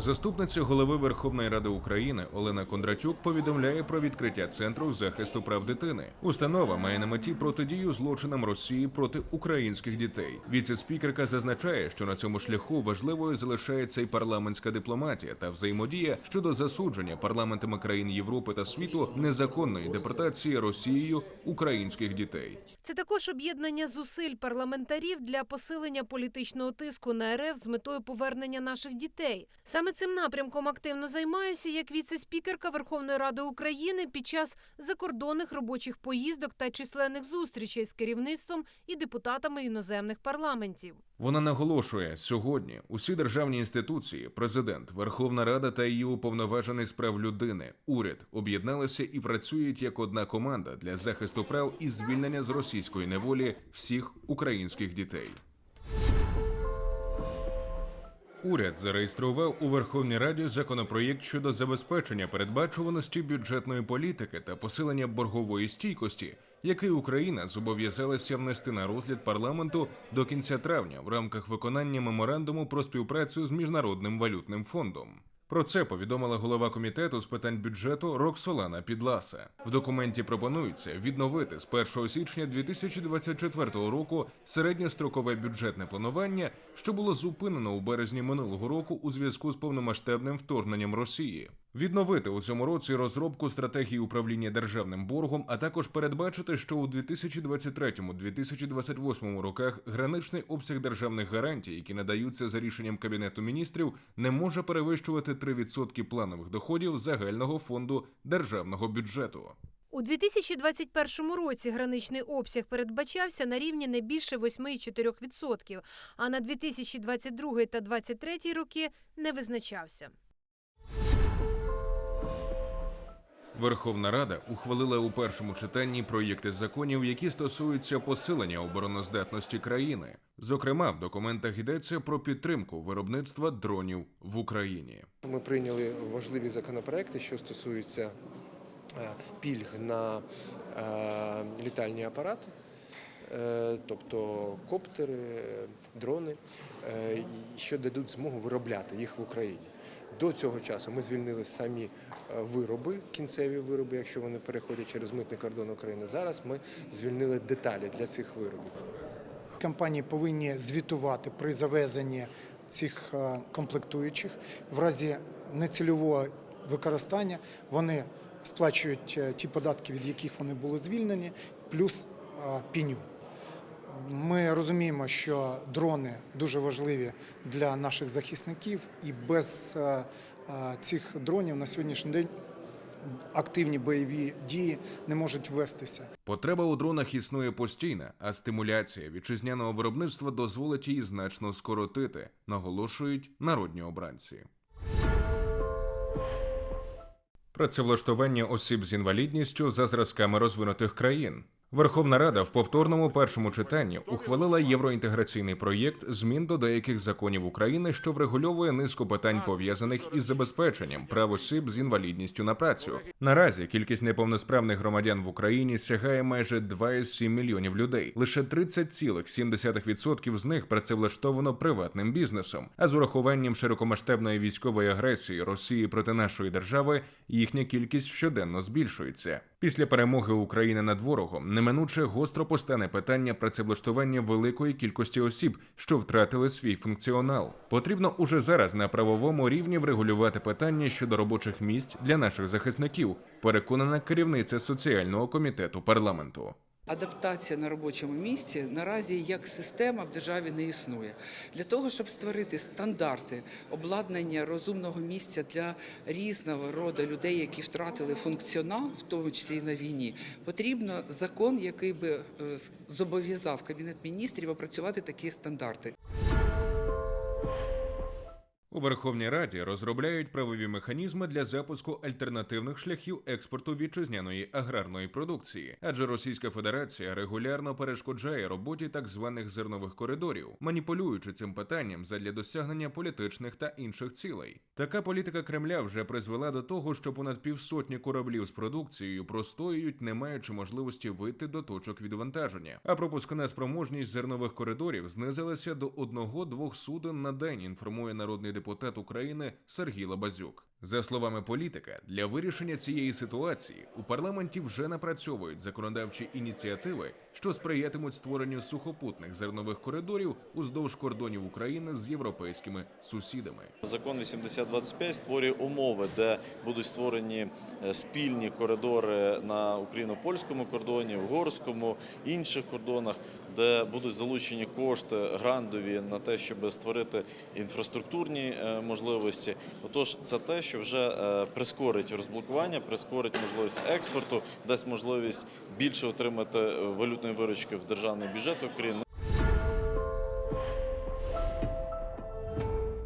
Заступниця голови Верховної Ради України Олена Кондратюк повідомляє про відкриття центру захисту прав дитини. Установа має на меті протидію злочинам Росії проти українських дітей. Віце-спікерка зазначає, що на цьому шляху важливою залишається і парламентська дипломатія та взаємодія щодо засудження парламентами країн Європи та світу незаконної депортації Росією українських дітей. Це також об'єднання зусиль парламентарів для посилення політичного тиску на РФ з метою повернення наших дітей. Саме цим напрямком активно займаюся як віце-спікерка Верховної Ради України під час закордонних робочих поїздок та численних зустрічей з керівництвом і депутатами іноземних парламентів. Вона наголошує, сьогодні усі державні інституції, президент, Верховна Рада та її уповноважений з прав людини, уряд об'єдналися і працюють як одна команда для захисту прав і звільнення з російської неволі всіх українських дітей. Уряд зареєстрував у Верховній Раді законопроєкт щодо забезпечення передбачуваності бюджетної політики та посилення боргової стійкості, який Україна зобов'язалася внести на розгляд парламенту до кінця травня в рамках виконання меморандуму про співпрацю з міжнародним валютним фондом. Про це повідомила голова комітету з питань бюджету Роксолана Підласа. В документі пропонується відновити з 1 січня 2024 року середньострокове бюджетне планування, що було зупинено у березні минулого року у зв'язку з повномасштабним вторгненням Росії. Відновити у цьому році розробку стратегії управління державним боргом, а також передбачити, що у 2023-2028 роках граничний обсяг державних гарантій, які надаються за рішенням кабінету міністрів, не може перевищувати 3% планових доходів загального фонду державного бюджету. У 2021 році граничний обсяг передбачався на рівні не більше 8,4%, а на 2022 та 2023 роки не визначався. Верховна Рада ухвалила у першому читанні проєкти законів, які стосуються посилення обороноздатності країни. Зокрема, в документах йдеться про підтримку виробництва дронів в Україні. Ми прийняли важливі законопроекти, що стосуються е, пільг на е, літальні апарати, е, тобто коптери, дрони, що дадуть змогу виробляти їх в Україні. До цього часу ми звільнили самі е, вироби, кінцеві вироби, якщо вони переходять через митний кордон України. Зараз ми звільнили деталі для цих виробів. Компанії повинні звітувати при завезенні цих е, комплектуючих. В разі нецільового використання вони сплачують е, ті податки, від яких вони були звільнені, плюс пеню. Ми розуміємо, що дрони дуже важливі для наших захисників, і без е, е, цих дронів на сьогоднішній день активні бойові дії не можуть вестися. Потреба у дронах існує постійна, а стимуляція вітчизняного виробництва дозволить її значно скоротити, наголошують народні обранці. Працевлаштування осіб з інвалідністю за зразками розвинутих країн. Верховна Рада в повторному першому читанні ухвалила євроінтеграційний проєкт змін до деяких законів України, що врегульовує низку питань пов'язаних із забезпеченням прав осіб з інвалідністю на працю. Наразі кількість неповносправних громадян в Україні сягає майже 2,7 мільйонів людей. Лише 30,7% з них працевлаштовано приватним бізнесом. А з урахуванням широкомасштабної військової агресії Росії проти нашої держави їхня кількість щоденно збільшується. Після перемоги України над ворогом неминуче гостро постане питання працевлаштування великої кількості осіб, що втратили свій функціонал. Потрібно уже зараз на правовому рівні врегулювати питання щодо робочих місць для наших захисників. Переконана керівниця соціального комітету парламенту. Адаптація на робочому місці наразі як система в державі не існує. Для того, щоб створити стандарти обладнання розумного місця для різного роду людей, які втратили функціонал, в тому числі і на війні, потрібно закон, який би е, зобов'язав Кабінет міністрів опрацювати такі стандарти. У Верховній Раді розробляють правові механізми для запуску альтернативних шляхів експорту вітчизняної аграрної продукції, адже Російська Федерація регулярно перешкоджає роботі так званих зернових коридорів, маніпулюючи цим питанням задля досягнення політичних та інших цілей. Така політика Кремля вже призвела до того, що понад півсотні кораблів з продукцією простоюють, не маючи можливості вийти до точок відвантаження. А пропускна спроможність зернових коридорів знизилася до одного-двох суден на день. Інформує народний депутат депутат України Сергій Лабазюк. За словами політика, для вирішення цієї ситуації у парламенті вже напрацьовують законодавчі ініціативи, що сприятимуть створенню сухопутних зернових коридорів уздовж кордонів України з європейськими сусідами. Закон 8025 створює умови, де будуть створені е, спільні коридори на україно-польському кордоні, угорському, інших кордонах, де будуть залучені кошти грандові на те, щоб створити інфраструктурні е, можливості. Отож, це те, що вже е, прискорить розблокування, прискорить можливість експорту, дасть можливість більше отримати е, валютної виручки в державний бюджет України.